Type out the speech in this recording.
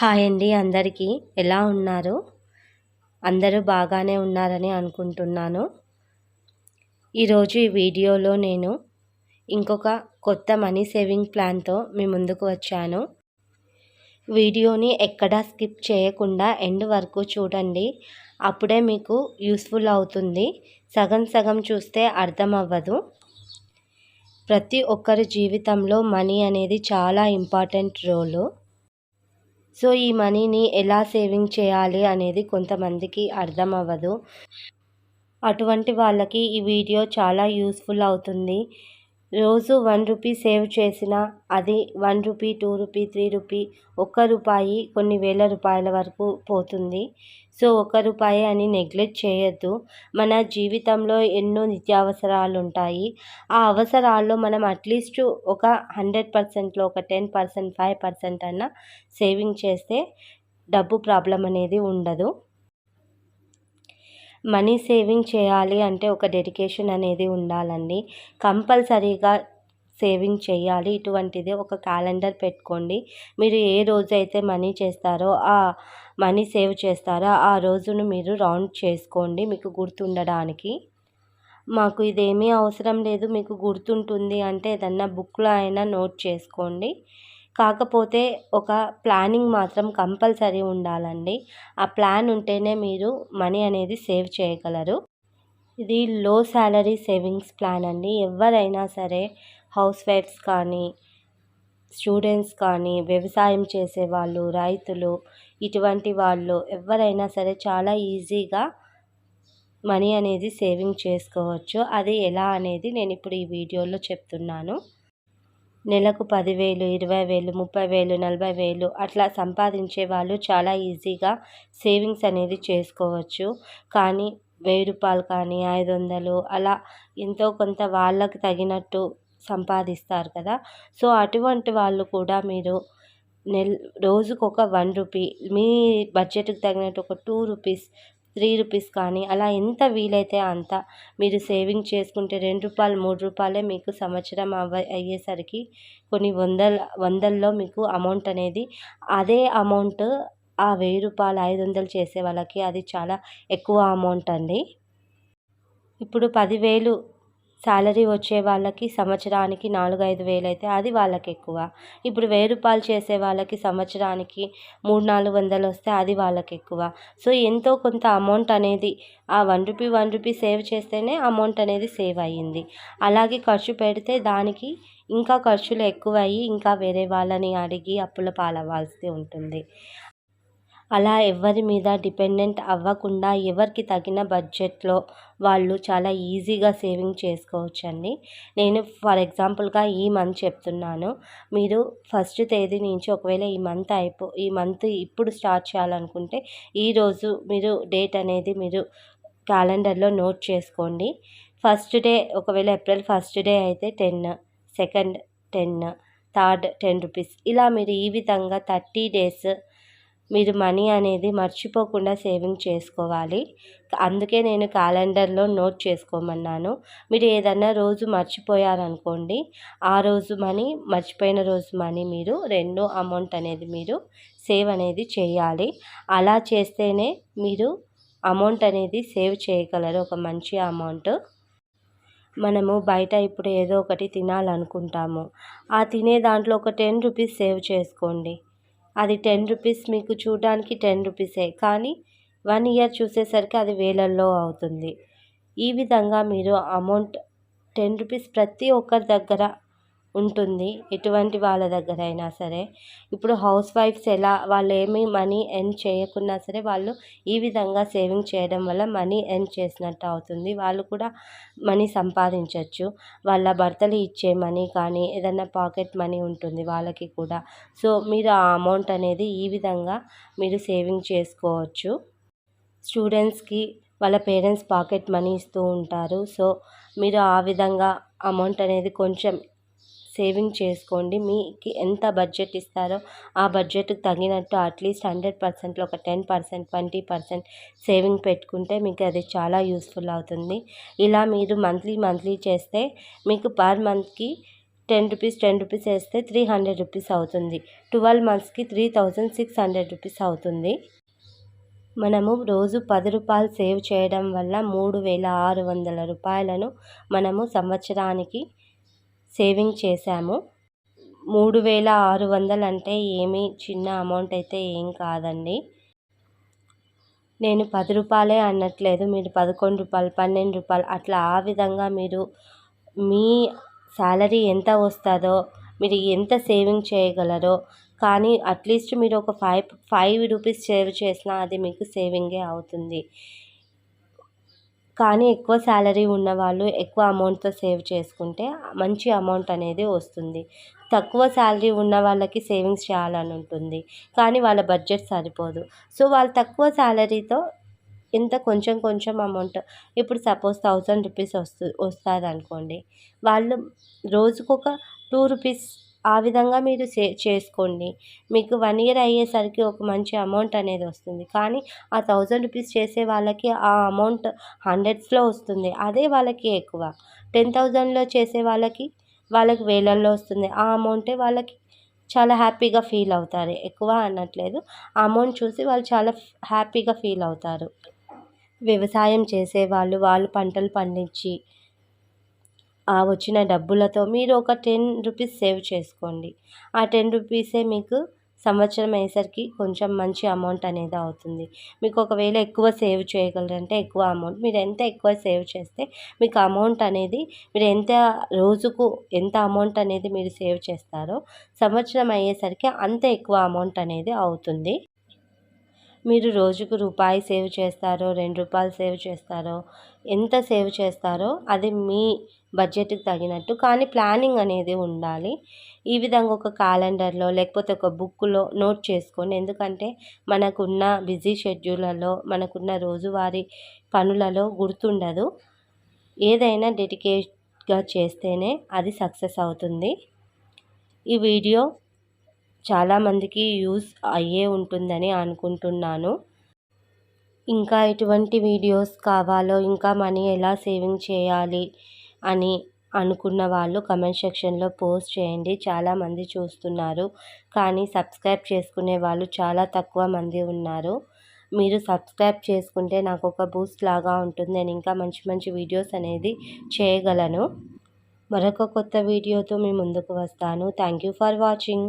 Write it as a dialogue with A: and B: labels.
A: Hi అండి అందరికీ. ఎలా ఉన్నారు? అందరూ బాగానే ఉన్నారని అనుకుంటున్నాను. ఈరోజు ఈ వీడియోలో నేను ఇంకొక కొత్త మనీ సేవింగ్ ప్లాన్తో మీ ముందుకు వచ్చాను. వీడియోని ఎక్కడా స్కిప్ చేయకుండా ఎండ్ వరకు చూడండి. అప్పుడే మీకు యూస్ఫుల్ అవుతుంది. సగం సగం చూస్తే అర్థం అవ్వదు. ప్రతి ఒక్కరి జీవితంలో మనీ అనేది చాలా ఇంపార్టెంట్ రోలు. సో ఈ మనీని ఎలా సేవింగ్ చేయాలి అనేది కొంతమందికి అర్థం అవ్వదు అటువంటి వాళ్ళకి ఈ వీడియో చాలా యూస్ఫుల్ అవుతుంది. రోజు వన్ రూపీ సేవ్ చేసిన అది one rupee two rupee three rupee ఒక్క రూపాయి కొన్ని వేల రూపాయల వరకు పోతుంది. సో ఒక రూపాయి అని నెగ్లెక్ట్ చేయొద్దు. మన జీవితంలో ఎన్నో నిత్యావసరాలు ఉంటాయి ఆ అవసరాల్లో మనం అట్లీస్ట్ ఒక హండ్రెడ్ పర్సెంట్లో ఒక టెన్ పర్సెంట్ ఫైవ్ పర్సెంట్ అన్న సేవింగ్ చేస్తే డబ్బు ప్రాబ్లం అనేది ఉండదు. మనీ సేవింగ్ చేయాలి అంటే ఒక డెడికేషన్ అనేది ఉండాలండి. కంపల్సరీగా సేవింగ్ చేయాలి. ఇటువంటిది ఒక క్యాలెండర్ పెట్టుకోండి. మీరు ఏ రోజు అయితే మనీ చేస్తారో ఆ మనీ సేవ్ చేస్తారో ఆ రోజును మీరు రౌండ్ చేసుకోండి మీకు గుర్తుండడానికి. మాకు ఇదేమీ అవసరం లేదు. మీకు గుర్తుంటుంది అంటే ఏదన్నా బుక్లో అయినా నోట్ చేసుకోండి. కాకపోతే ఒక ప్లానింగ్ మాత్రం కంపల్సరీ ఉండాలండి. ఆ ప్లాన్ ఉంటేనే మీరు మనీ అనేది సేవ్ చేయగలరు. ఇది లో శాలరీ సేవింగ్స్ ప్లాన్ అండి. ఎవరైనా సరే హౌస్ వైఫ్స్ కానీ స్టూడెంట్స్ కానీ వ్యవసాయం చేసేవాళ్ళు రైతులు ఇటువంటి వాళ్ళు ఎవరైనా సరే చాలా ఈజీగా మనీ అనేది సేవింగ్ చేసుకోవచ్చు. అది ఎలా అనేది నేను ఇప్పుడు ఈ వీడియోలో చెప్తున్నాను. నెలకు పదివేలు ఇరవై వేలు ముప్పై వేలు నలభై వేలు అట్లా సంపాదించే వాళ్ళు చాలా ఈజీగా సేవింగ్స్ అనేది చేసుకోవచ్చు. కానీ వెయ్యి రూపాయలు కానీ ఐదు వందలు అలా ఎంతో కొంత వాళ్ళకి తగినట్టు సంపాదిస్తారు కదా. సో అటువంటి వాళ్ళు కూడా మీరు నెల రోజుకొక వన్ రూపీ మీ బడ్జెట్కి తగినట్టు ఒక టూ రూపీస్ త్రీ రూపీస్ కానీ అలా ఎంత వీలైతే అంత మీరు సేవింగ్ చేసుకుంటే రెండు రూపాయలు మూడు రూపాయలే మీకు సంవత్సరం అవ్వ అయ్యేసరికి కొన్ని వందల వందల్లో మీకు అమౌంట్ అనేది అదే అమౌంట్ ఆ వెయ్యి రూపాయలు ఐదు వందలు చేసే వాళ్ళకి అది చాలా ఎక్కువ అమౌంట్ అండి. ఇప్పుడు పదివేలు శాలరీ వచ్చే వాళ్ళకి సంవత్సరానికి నాలుగు ఐదు వేలు అయితే అది వాళ్ళకి ఎక్కువ ఇప్పుడు వెయ్యి రూపాయలు చేసే వాళ్ళకి సంవత్సరానికి మూడు నాలుగు వందలు వస్తే అది వాళ్ళకి ఎక్కువ సో ఎంతో కొంత అమౌంట్ అనేది ఆ one rupee one rupee save చేస్తేనే అమౌంట్ అనేది సేవ్ అయ్యింది. అలాగే ఖర్చు పెడితే దానికి ఇంకా ఖర్చులు ఎక్కువ అయ్యి ఇంకా వేరే వాళ్ళని అడిగి అప్పుల పాలవ్వాల్సి ఉంటుంది. అలా ఎవరి మీద డిపెండెంట్ అవ్వకుండా ఎవరికి తగిన బడ్జెట్లో వాళ్ళు చాలా ఈజీగా సేవింగ్ చేసుకోవచ్చండి. నేను ఫర్ ఎగ్జాంపుల్గా ఈ మంత్ చెప్తున్నాను. మీరు ఫస్ట్ తేదీ నుంచి ఒకవేళ ఈ మంత్ అయిపో ఈ మంత్ ఇప్పుడు స్టార్ట్ చేయాలనుకుంటే ఈరోజు మీరు డేట్ అనేది మీరు క్యాలెండర్లో నోట్ చేసుకోండి. ఫస్ట్ డే ఒకవేళ ఏప్రిల్ ఫస్ట్ డే అయితే ten second ten third ten rupees. ఇలా మీరు ఈ విధంగా థర్టీ డేస్ మీరు మనీ అనేది మర్చిపోకుండా సేవింగ్ చేసుకోవాలి. అందుకే నేను క్యాలెండర్లో నోట్ చేసుకోమన్నాను. మీరు ఏదన్నా రోజు మర్చిపోయారనుకోండి ఆ రోజు మనీ మర్చిపోయిన రోజు మనీ మీరు రెండు అమౌంట్ అనేది మీరు సేవ్ అనేది చేయాలి. అలా చేస్తేనే మీరు అమౌంట్ అనేది సేవ్ చేయగలరు ఒక మంచి అమౌంట్. మనము బయట ఇప్పుడు ఏదో ఒకటి తినాలనుకుంటాము. ఆ తినే దాంట్లో ఒక టెన్ రూపీస్ సేవ్ చేసుకోండి. అది టెన్ రూపీస్ మీకు చూడడానికి టెన్ రూపీసే. కానీ వన్ ఇయర్ చూసేసరికి అది వేలల్లో అవుతుంది. ఈ విధంగా మీరు అమౌంట్ టెన్ రూపీస్ ప్రతి ఒక్కరి దగ్గర ఉంటుంది. ఎటువంటి వాళ్ళ దగ్గర అయినా సరే. ఇప్పుడు హౌస్ వైఫ్స్ ఎలా వాళ్ళు ఏమీ మనీ ఎర్న్ చేయకున్నా సరే వాళ్ళు ఈ విధంగా సేవింగ్ చేయడం వల్ల మనీ ఎర్న్ చేసినట్టు అవుతుంది. వాళ్ళు కూడా మనీ సంపాదించవచ్చు వాళ్ళ భర్తలు ఇచ్చే మనీ కానీ ఏదన్నా పాకెట్ మనీ ఉంటుంది వాళ్ళకి కూడా. సో మీరు ఆ అమౌంట్ అనేది ఈ విధంగా మీరు సేవింగ్ చేసుకోవచ్చు. స్టూడెంట్స్కి వాళ్ళ పేరెంట్స్ పాకెట్ మనీ ఇస్తూ ఉంటారు. సో మీరు ఆ విధంగా అమౌంట్ అనేది కొంచెం సేవింగ్ చేసుకోండి. మీకు ఎంత బడ్జెట్ ఇస్తారో ఆ బడ్జెట్కి తగినట్టు అట్లీస్ట్ హండ్రెడ్ పర్సెంట్లో ఒక ten percent twenty percent saving పెట్టుకుంటే మీకు అది చాలా యూస్ఫుల్ అవుతుంది. ఇలా మీరు మంత్లీ మంత్లీ చేస్తే మీకు పర్ మంత్కి టెన్ రూపీస్ టెన్ రూపీస్ వేస్తే త్రీ హండ్రెడ్ రూపీస్ అవుతుంది. ట్వెల్వ్ మంత్స్కి three thousand six hundred rupees అవుతుంది. మనము రోజు పది రూపాయలు సేవ్ చేయడం వల్ల మూడు వేల ఆరు వందల రూపాయలను మనము సంవత్సరానికి సేవింగ్ చేశాము. మూడు వేల ఆరు వందలు అంటే ఏమీ చిన్న అమౌంట్ అయితే ఏం కాదండి. నేను పది రూపాయలే అనట్లేదు. మీరు పదకొండు రూపాయలు పన్నెండు రూపాయలు అట్లా ఆ విధంగా మీరు మీ శాలరీ ఎంత వస్తుందో మీరు ఎంత సేవింగ్ చేయగలరో కానీ అట్లీస్ట్ మీరు ఒక ఫైవ్ ఫైవ్ రూపీస్ సేవ్ చేసినా అది మీకు సేవింగే అవుతుంది. కానీ ఎక్కువ శాలరీ ఉన్నవాళ్ళు ఎక్కువ అమౌంట్తో సేవ్ చేసుకుంటే మంచి అమౌంట్ అనేది వస్తుంది. తక్కువ శాలరీ ఉన్న వాళ్ళకి సేవింగ్స్ చేయాలని ఉంటుంది. కానీ వాళ్ళ బడ్జెట్ సరిపోదు. సో వాళ్ళు తక్కువ శాలరీతో ఇంత కొంచెం కొంచెం అమౌంట్ ఇప్పుడు సపోజ్ థౌజండ్ రూపీస్ వస్తు వస్తుంది అనుకోండి వాళ్ళు రోజుకొక టూ రూపీస్ ఆ విధంగా మీరు సే చేసుకోండి. మీకు వన్ ఇయర్ అయ్యేసరికి ఒక మంచి అమౌంట్ అనేది వస్తుంది. కానీ ఆ థౌజండ్ రూపీస్ చేసే వాళ్ళకి ఆ అమౌంట్ హండ్రెడ్స్లో వస్తుంది. అదే వాళ్ళకి ఎక్కువ. టెన్ థౌజండ్లో చేసే వాళ్ళకి వాళ్ళకి వేలల్లో వస్తుంది. ఆ అమౌంటే వాళ్ళకి చాలా హ్యాపీగా ఫీల్ అవుతారు. ఎక్కువ అనట్లేదు. ఆ అమౌంట్ చూసి వాళ్ళు చాలా హ్యాపీగా ఫీల్ అవుతారు. వ్యవసాయం చేసేవాళ్ళు వాళ్ళు పంటలు పండించి ఆ వచ్చిన డబ్బులతో మీరు ఒక టెన్ రూపీస్ సేవ్ చేసుకోండి. ఆ టెన్ రూపీసే మీకు సంవత్సరం అయ్యేసరికి కొంచెం మంచి అమౌంట్ అనేది అవుతుంది. మీకు ఒకవేళ ఎక్కువ సేవ్ చేయగలరంటే ఎక్కువ అమౌంట్ మీరు ఎంత ఎక్కువ సేవ్ చేస్తే మీకు అమౌంట్ అనేది మీరు ఎంత రోజుకు ఎంత అమౌంట్ అనేది మీరు సేవ్ చేస్తారో సంవత్సరం అయ్యేసరికి అంత ఎక్కువ అమౌంట్ అనేది అవుతుంది. మీరు రోజుకు రూపాయి సేవ్ చేస్తారో రెండు రూపాయలు సేవ్ చేస్తారో ఎంత సేవ్ చేస్తారో అది మీ బడ్జెట్కి తగినట్టు. కానీ ప్లానింగ్ అనేది ఉండాలి. ఈ విధంగా ఒక క్యాలెండర్లో లేకపోతే ఒక బుక్లో నోట్ చేసుకోండి ఎందుకంటే మనకున్న బిజీ షెడ్యూళ్ళలో మనకున్న రోజువారీ పనులలో గుర్తుండదు. ఏదైనా డెడికేట్గా చేస్తేనే అది సక్సెస్ అవుతుంది. ఈ వీడియో చాలామందికి యూస్ అయ్యే ఉంటుందని అనుకుంటున్నాను. ఇంకా ఎటువంటి వీడియోస్ కావాలో ఇంకా మనీ ఎలా సేవింగ్ చేయాలి అని అనుకున్న వాళ్ళు కమెంట్ సెక్షన్లో పోస్ట్ చేయండి. చాలామంది చూస్తున్నారు. కానీ సబ్స్క్రైబ్ చేసుకునే వాళ్ళు చాలా తక్కువ మంది ఉన్నారు. మీరు సబ్స్క్రైబ్ చేసుకుంటే నాకు ఒక బూస్ట్ లాగా ఉంటుంది. నేను ఇంకా మంచి మంచి వీడియోస్ అనేది చేయగలను. మరొక కొత్త వీడియోతో మీ ముందుకు వస్తాను. Thank you for watching.